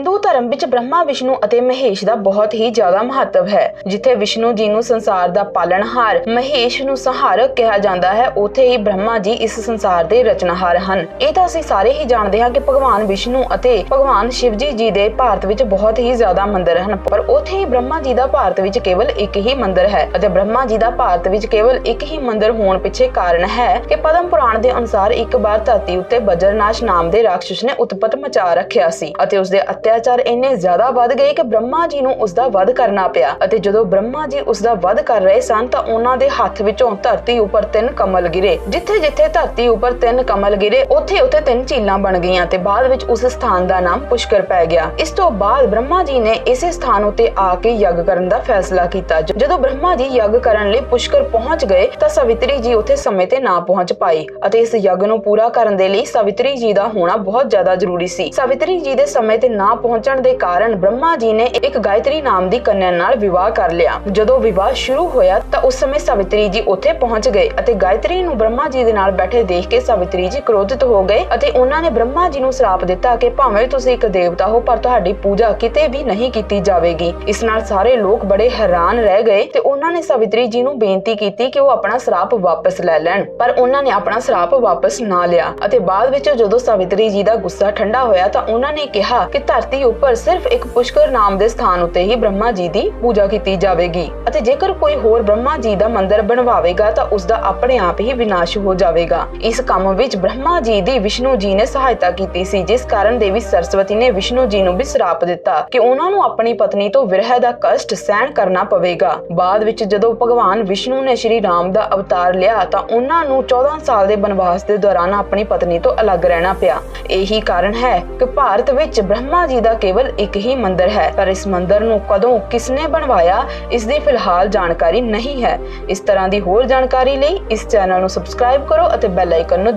ਹਿੰਦੂ ਧਰਮ ਵਿੱਚ ਬ੍ਰਹਮਾ, ਵਿਸ਼ਨੂੰ ਅਤੇ ਮਹੇਸ਼ ਦਾ ਬਹੁਤ ਹੀ ਜ਼ਿਆਦਾ ਮਹੱਤਵ ਹੈ, ਜਿੱਥੇ ਵਿਸ਼ਨੂੰ ਜੀ ਨੂੰ ਸੰਸਾਰ ਦਾ ਪਾਲਣਹਾਰ, ਮਹੇਸ਼ ਨੂੰ ਸੰਹਾਰਕ ਕਿਹਾ ਜਾਂਦਾ ਹੈ, ਉੱਥੇ ਹੀ ਬ੍ਰਹਮਾ ਜੀ ਇਸ ਸੰਸਾਰ ਦੇ ਰਚਨਹਾਰ ਹਨ। ਇਹ ਤਾਂ ਅਸੀਂ ਸਾਰੇ ਹੀ ਜਾਣਦੇ ਹਾਂ ਕਿ ਭਗਵਾਨ ਵਿਸ਼ਨੂੰ ਅਤੇ ਭਗਵਾਨ ਸ਼ਿਵਜੀ ਜੀ ਦੇ ਭਾਰਤ ਵਿੱਚ ਬਹੁਤ ਹੀ ਜ਼ਿਆਦਾ ਮੰਦਿਰ ਹਨ, ਪਰ ਉੱਥੇ ਹੀ ਬ੍ਰਹਮਾ ਜੀ ਦਾ ਭਾਰਤ ਵਿੱਚ ਕੇਵਲ ਇੱਕ ਹੀ ਮੰਦਿਰ ਹੈ ਅਤੇ ਬ੍ਰਹਮਾ ਜੀ ਦਾ ਭਾਰਤ ਵਿੱਚ ਕੇਵਲ ਇੱਕ ਹੀ ਮੰਦਿਰ ਹੋਣ ਪਿੱਛੇ ਕਾਰਨ ਹੈ ਕਿ ਪਦਮ ਪੁਰਾਣ ਦੇ ਅਨੁਸਾਰ ਇੱਕ ਵਾਰ ਧਰਤੀ ਉੱਤੇ ਬਜਰਨਾਸ਼ ਨਾਮ ਦੇ ਰਾਖਸ਼ ਨੇ ਉਤਪਤ ਮਚਾ ਰੱਖਿਆ ਸੀ ਅਤੇ ਉਸਦੇ ਅਤਿਆਚਾਰ ਇੰਨੇ ਜ਼ਿਆਦਾ ਵੱਧ ਗਏ ਕਿ ਬ੍ਰਹਮਾ ਜੀ ਨੂੰ ਉਸ ਦਾ ਵਧ ਕਰਨਾ ਪਿਆ। ਅਤੇ ਜਦੋਂ ਬ੍ਰਹਮਾ ਜੀ ਉਸ ਦਾ ਵਧ ਕਰ ਰਹੇ ਸਨ ਤਾਂ ਉਹਨਾਂ ਦੇ ਹੱਥ ਵਿੱਚੋਂ ਧਰਤੀ ਉੱਪਰ ਤਿੰਨ ਕਮਲ ਗਿਰੇ। ਜਿੱਥੇ ਜਿੱਥੇ ਧਰਤੀ ਉੱਪਰ ਤਿੰਨ ਕਮਲ ਗਿਰੇ, ਉੱਥੇ ਉੱਥੇ ਤਿੰਨ ਝੀਲਾਂ ਬਣ ਗਈਆਂ ਤੇ ਬਾਅਦ ਵਿੱਚ ਉਸ ਸਥਾਨ ਦਾ ਨਾਮ ਪੁਸ਼ਕਰ ਪੈ ਗਿਆ। ਇਸ ਤੋਂ ਬਾਅਦ ਬ੍ਰਹਮਾ ਜੀ ਨੇ ਇਸੇ ਸਥਾਨ ਉੱਤੇ ਆ ਕੇ ਯੱਗ ਕਰਨ ਦਾ ਫੈਸਲਾ ਕੀਤਾ। ਜਦੋਂ ਬ੍ਰਹਮਾ ਜੀ ਯੱਗ ਕਰਨ ਲਈ ਪੁਸ਼ਕਰ ਪਹੁੰਚ ਗਏ ਤਾਂ ਸਵਿਤਰੀ ਜੀ ਉੱਥੇ ਸਮੇਂ ਤੇ ਨਾ ਪਹੁੰਚ ਪਾਈ ਅਤੇ ਇਸ ਯੱਗ ਨੂੰ ਪੂਰਾ ਕਰਨ ਦੇ ਲਈ ਸਵਿਤਰੀ ਜੀ ਦਾ ਹੋਣਾ ਬਹੁਤ ਜ਼ਿਆਦਾ ਜ਼ਰੂਰੀ ਸੀ। ਸਵਿਤਰੀ ਜੀ ਦੇ ਸਮੇਂ ਤੇ ਨਾ ਪਹੁੰਚਣ ਦੇ ਕਾਰਨ ਬ੍ਰਹਮਾ ਜੀ ਨੇ ਇੱਕ ਗਾਇਤਰੀ ਨਾਮ ਦੀ ਕੰਨਿਆ ਨਾਲ ਵਿਵਾਹ ਕਰ ਲਿਆ। ਜਦੋਂ ਵਿਵਾਹ ਸ਼ੁਰੂ ਹੋਇਆ ਤਾਂ ਉਸ ਸਮੇਂ ਸਵਿਤਰੀ ਜੀ ਉੱਥੇ ਪਹੁੰਚ ਗਏ ਅਤੇ ਗਾਇਤਰੀ ਨੂੰ ਬ੍ਰਹਮਾ ਜੀ ਦੇ ਨਾਲ ਬੈਠੇ ਦੇਖ ਕੇ ਸਵਿਤਰੀ ਜੀ ਕ੍ਰੋਧਿਤ ਹੋ ਗਏ ਅਤੇ ਉਹਨਾਂ ਨੇ ਬ੍ਰਹਮਾ ਜੀ ਨੂੰ ਸ਼ਰਾਪ ਦਿੱਤਾ ਕਿ ਭਾਵੇਂ ਤੁਸੀਂ ਇੱਕ ਦੇਵਤਾ ਹੋ, ਪਰ ਤੁਹਾਡੀ ਪੂਜਾ ਕਿਤੇ ਵੀ ਨਹੀਂ ਕੀਤੀ ਜਾਵੇਗੀ। ਇਸ ਨਾਲ ਸਾਰੇ ਲੋਕ ਬੜੇ ਹੈਰਾਨ ਰਹਿ ਗਏ ਤੇ ਉਹਨਾਂ ਨੇ ਸਵਿਤਰੀ ਜੀ ਨੂੰ ਬੇਨਤੀ ਕੀਤੀ ਕਿ ਉਹ ਆਪਣਾ ਸ਼ਰਾਪ ਵਾਪਸ ਲੈ ਲੈਣ। ਪਰ ਉਹਨਾਂ ਨੇ ਆਪਣਾ ਸ਼ਰਾਪ ਵਾਪਸ ਨਾ ਲਿਆ ਅਤੇ ਬਾਅਦ ਵਿੱਚ ਜਦੋਂ ਸਵਿਤਰੀ ਜੀ ਦਾ ਗੁੱਸਾ ਠੰਡਾ ਹੋਇਆ ਤਾਂ ਉਹਨਾਂ ਨੇ ਕਿਹਾ ਕਿ ਧਰਤੀ ਉੱਪਰ ਸਿਰਫ ਇੱਕ ਪੁਸ਼ਕਰ ਨਾਮ ਦੇ ਸਥਾਨ ਉੱਤੇ ਹੀ ਬ੍ਰਹਮਾ ਜੀ ਦੀ ਪੂਜਾ ਕੀਤੀ ਜਾਵੇਗੀ ਅਤੇ ਜੇਕਰ ਕੋਈ ਹੋਰ ਬ੍ਰਹਮਾ ਜੀ ਦਾ ਮੰਦਿਰ ਬਣਵਾਵੇਗਾ ਤਾਂ ਉਸ ਦਾ ਆਪਣੇ ਆਪ ਹੀ ਵਿਨਾਸ਼ ਹੋ ਜਾਵੇਗਾ। ਇਸ ਕੰਮ ਵਿੱਚ ਬ੍ਰਹਮਾ ਜੀ ਦੀ ਵਿਸ਼ਨੂੰ ਜੀ ਨੇ ਸਹਾਇਤਾ ਕੀਤੀ ਸੀ, ਜਿਸ ਕਾਰਨ ਦੇਵੀ ਸਰਸਵਤੀ ਨੇ ਵਿਸ਼ਨੂੰ ਜੀ ਨੂੰ ਵੀ ਸ਼ਰਾਪ ਦਿੱਤਾ ਕਿ ਉਹਨਾਂ ਨੂੰ ਆਪਣੀ ਪਤਨੀ ਤੋਂ ਵਿਰਹ ਦਾ ਕਸ਼ਟ ਸਹਿਣ ਕਰਨਾ ਪਵੇਗਾ। ਬਾਅਦ ਵਿੱਚ ਜਦੋਂ ਭਗਵਾਨ ਵਿਸ਼ਨੂੰ ਨੇ ਸ਼੍ਰੀ ਰਾਮ ਦਾ ਅਵਤਾਰ ਲਿਆ ਤਾਂ ਉਹਨਾਂ ਨੂੰ 14 ਸਾਲ ਦੇ ਬਨਵਾਸ ਦੇ ਦੌਰਾਨ ਆਪਣੀ ਪਤਨੀ ਤੋਂ ਅਲੱਗ ਰਹਿਣਾ ਪਿਆ। ਇਹੀ ਕਾਰਨ ਹੈ ਕਿ ਭਾਰਤ ਵਿੱਚ ਬ੍ਰਹਮਾ ਜੀ ਦਾ ਕੇਵਲ ਇੱਕ ਹੀ ਮੰਦਿਰ ਹੈ, ਪਰ ਇਸ ਮੰਦਿਰ ਨੂੰ ਕਦੋਂ ਕਿਸਨੇ ਬਣਵਾਇਆ, ਇਸ ਦੀ ਫਿਲਹਾਲ ਜਾਣਕਾਰੀ ਨਹੀਂ ਹੈ। ਇਸ ਤਰ੍ਹਾਂ ਦੀ ਹੋਰ ਜਾਣਕਾਰੀ ਲਈ ਇਸ ਚੈਨਲ ਨੂੰ ਸਬਸਕ੍ਰਾਈਬ ਕਰੋ ਅਤੇ ਬੈਲ ਆਈਕਨ ਨੂੰ